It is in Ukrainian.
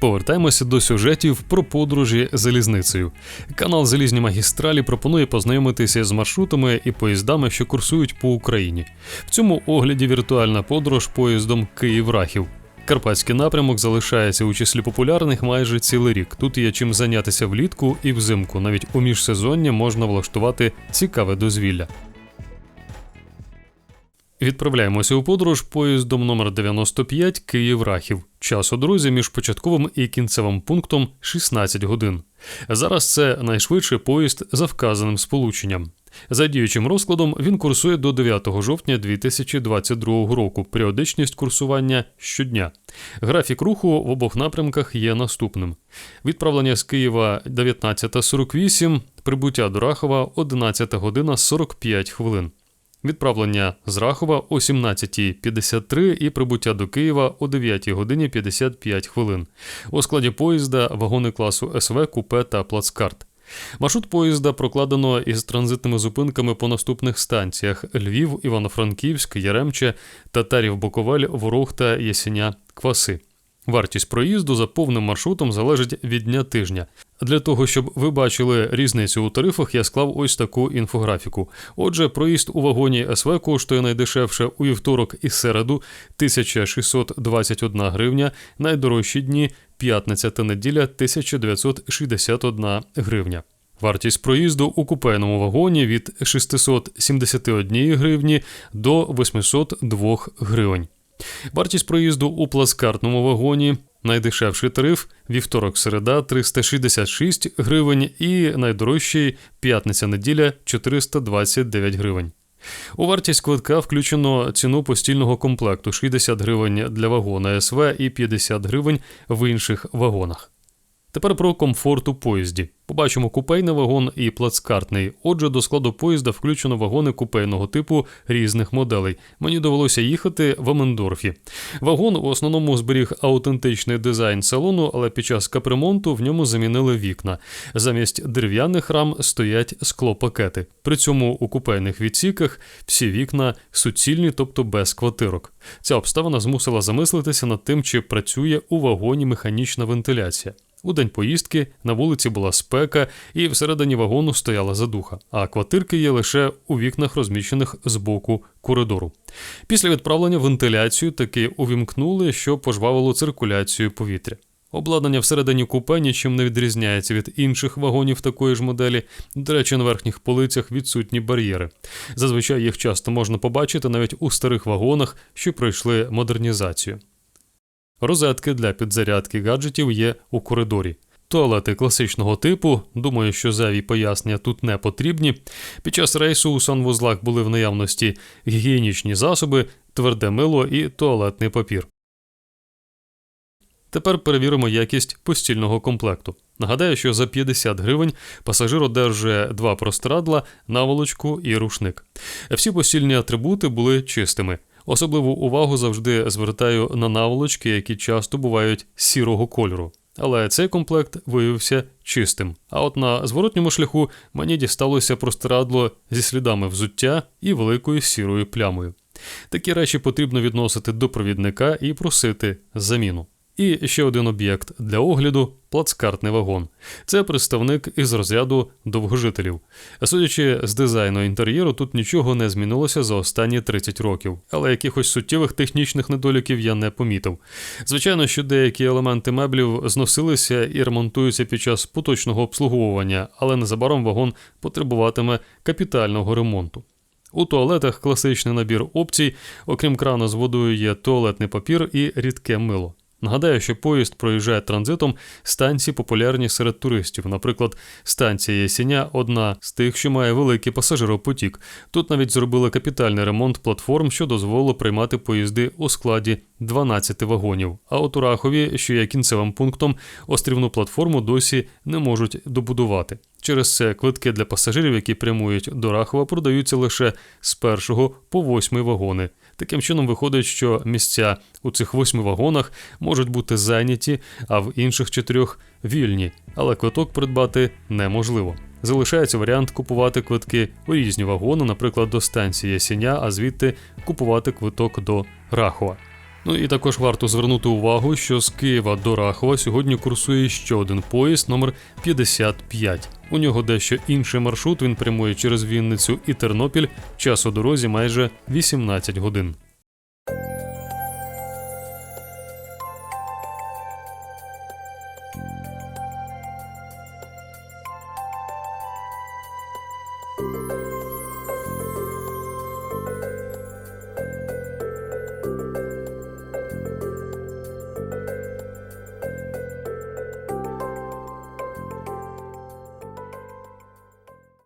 Повертаємося до сюжетів про подорожі залізницею. Канал Залізні магістралі пропонує познайомитися з маршрутами і поїздами, що курсують по Україні. В цьому огляді віртуальна подорож поїздом Київ-Рахів. Карпатський напрямок залишається у числі популярних майже цілий рік. Тут є чим зайнятися влітку і взимку. Навіть у міжсезоння можна влаштувати цікаве дозвілля. Відправляємося у подорож поїздом номер 95 Київ-Рахів. Час у дорозі між початковим і кінцевим пунктом 16 годин. Зараз це найшвидший поїзд за вказаним сполученням. За діючим розкладом він курсує до 9 жовтня 2022 року. Періодичність курсування щодня. Графік руху в обох напрямках є наступним: відправлення з Києва 19.48, прибуття до Рахова 11 година 45 хвилин. Відправлення з Рахова о 17.53 і прибуття до Києва о 9 годині 55 хвилин. У складі поїзда вагони класу СВ, купе та плацкарт. Маршрут поїзда прокладено із транзитними зупинками по наступних станціях: Львів, Івано-Франківськ, Яремче, Татарів, Боковель, Ворохта, Ясеня, Кваси. Вартість проїзду за повним маршрутом залежить від дня тижня. Для того, щоб ви бачили різницю у тарифах, я склав ось таку інфографіку. Отже, проїзд у вагоні СВ коштує найдешевше у вівторок і середу 1621 гривня, найдорожчі дні п'ятниця та неділя 1961 гривня. Вартість проїзду у купейному вагоні від 671 гривні до 802 гривень. Вартість проїзду у плацкартному вагоні. Найдешевший тариф вівторок середа 366 гривень і найдорожчий п'ятниця неділя 429 гривень. У вартість квитка включено ціну постільного комплекту 60 гривень для вагона СВ і 50 гривень в інших вагонах. Тепер про комфорт у поїзді. Побачимо купейний вагон і плацкартний. Отже, до складу поїзда включено вагони купейного типу різних моделей. Мені довелося їхати в Амендорфі. Вагон в основному зберіг аутентичний дизайн салону, але під час капремонту в ньому замінили вікна. Замість дерев'яних рам стоять склопакети. При цьому у купейних відсіках всі вікна суцільні, тобто без квартирок. Ця обставина змусила замислитися над тим, чи працює у вагоні механічна вентиляція. У день поїздки на вулиці була спека, і всередині вагону стояла задуха, а квартирки є лише у вікнах, розміщених з боку коридору. Після відправлення вентиляцію таки увімкнули, що пожвавило циркуляцію повітря. Обладнання всередині купе нічим не відрізняється від інших вагонів такої ж моделі. До речі, на верхніх полицях відсутні бар'єри. Зазвичай їх часто можна побачити навіть у старих вагонах, що пройшли модернізацію. Розетки для підзарядки гаджетів є у коридорі. Туалети класичного типу, думаю, що зайві пояснення тут не потрібні. Під час рейсу у санвузлах були в наявності гігієнічні засоби, тверде мило і туалетний папір. Тепер перевіримо якість постільного комплекту. Нагадаю, що за 50 гривень пасажир одержує два простирадла, наволочку і рушник. Всі постільні атрибути були чистими. Особливу увагу завжди звертаю на наволочки, які часто бувають сірого кольору. Але цей комплект виявився чистим. А от на зворотньому шляху мені дісталося простирадло зі слідами взуття і великою сірою плямою. Такі речі потрібно відносити до провідника і просити заміну. І ще один об'єкт для огляду плацкартний вагон. Це представник із розряду довгожителів. Судячи з дизайну інтер'єру, тут нічого не змінилося за останні 30 років, але якихось суттєвих технічних недоліків я не помітив. Звичайно, що деякі елементи меблів зносилися і ремонтуються під час поточного обслуговування, але незабаром вагон потребуватиме капітального ремонту. У туалетах класичний набір опцій, окрім крану з водою, є туалетний папір і рідке мило. Нагадаю, що поїзд проїжджає транзитом станції популярні серед туристів. Наприклад, станція Ясеня одна з тих, що має великий пасажиропотік. Тут навіть зробили капітальний ремонт платформ, що дозволило приймати поїзди у складі 12 вагонів. А от у Рахові, що є кінцевим пунктом, острівну платформу досі не можуть добудувати. Через це квитки для пасажирів, які прямують до Рахова, продаються лише з першого по восьмий вагони. Таким чином виходить, що місця у цих восьми вагонах можуть бути зайняті, а в інших чотирьох вільні, але квиток придбати неможливо. Залишається варіант купувати квитки у різні вагони, наприклад, до станції Ясіня, а звідти купувати квиток до Рахова. Ну і також варто звернути увагу, що з Києва до Рахова сьогодні курсує ще один поїзд номер 55. У нього дещо інший маршрут. Він прямує через Вінницю і Тернопіль. Час у дорозі майже 18 годин.